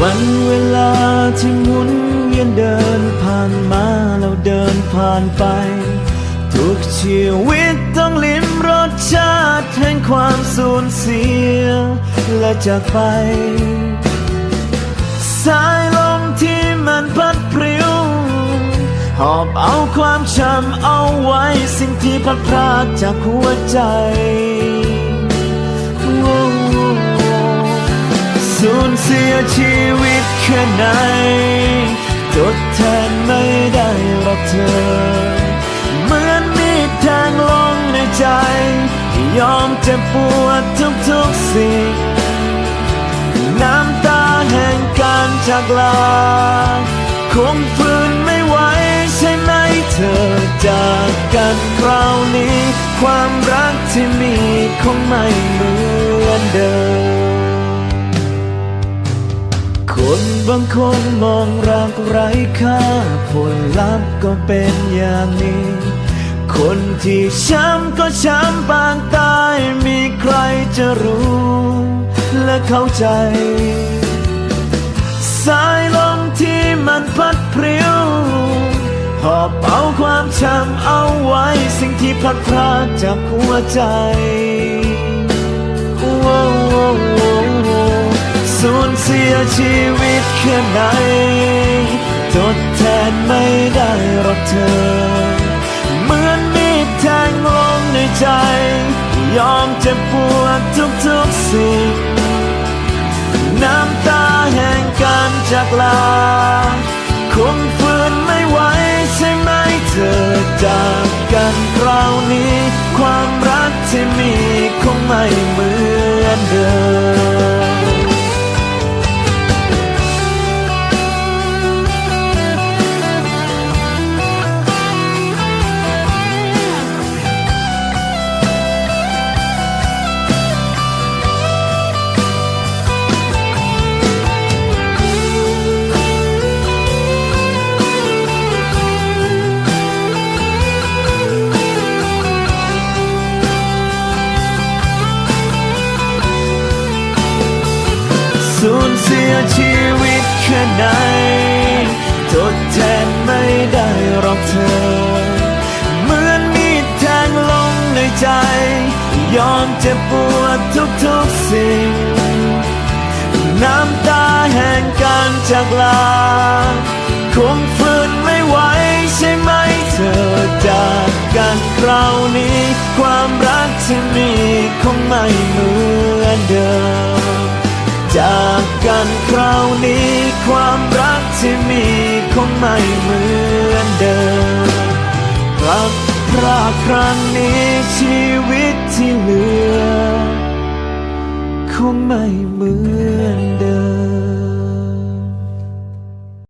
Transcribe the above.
วันเวลาที่หมุนเวียนเดินผ่านมาแล้วเดินผ่านไป ทุกชีวิตต้องลิ้มรสชาติแห่งความสูญเสีย และจากไป สายลมที่มันพัดพริ้ว หอบเอาความช้ำเอาไว้สิ่งที่พัดพรากจากหัวใจ เสียชีวิตแค่ไหนทดแทนไม่ได้หรอกเธอ เหมือนมีดแทงลงในใจ ยอมเจ็บปวดทุกๆสิ่งน้ำตาแห่งการจากลา คงฝืนไม่ไหวใช่ไหมเธอจากกันคราวนี้ ความรักที่มีคงไม่เหมือนเดิม คนบางคนมองรักไร้ค่า ผลลัพธ์ก็เป็นอย่างนี้ คนที่ช้ำก็ช้ำปางตายมีใครจะรู้และเข้าใจ สายลมที่มันพัดพริ้ว หอบเอาความช้ำเอาไว้ สิ่งที่พัดพรากจากหัวใจ สูญเสียชีวิตแค่ไหนทดแทนไม่ได้หรอกเธอ เหมือนมีดแทงลงในใจ ยอมเจ็บปวดทุกๆสิ่ง น้ำตาแห่งการจากลา คงฝืนไม่ไหวใช่ไหมเธอจากกันคราวนี้ ความรักที่มีคงไม่ สูญเสียชีวิตแค่ไหนทดแทนไม่ได้หรอกเธอ เหมือนมีดแทงลงในใจ ยอมเจ็บปวดทุกๆสิ่ง น้ำตาแห่งการจากลา คงฝืนไม่ไหวใช่ไหมเธอจากกันคราวนี้ ความรักที่มีคงไม่เหมือน กกันคราวนี้ ความรักที่มีคงไม่เหมือนเดิมรักพราครั้งนี้ชีวิตที่เหลือ คงไม่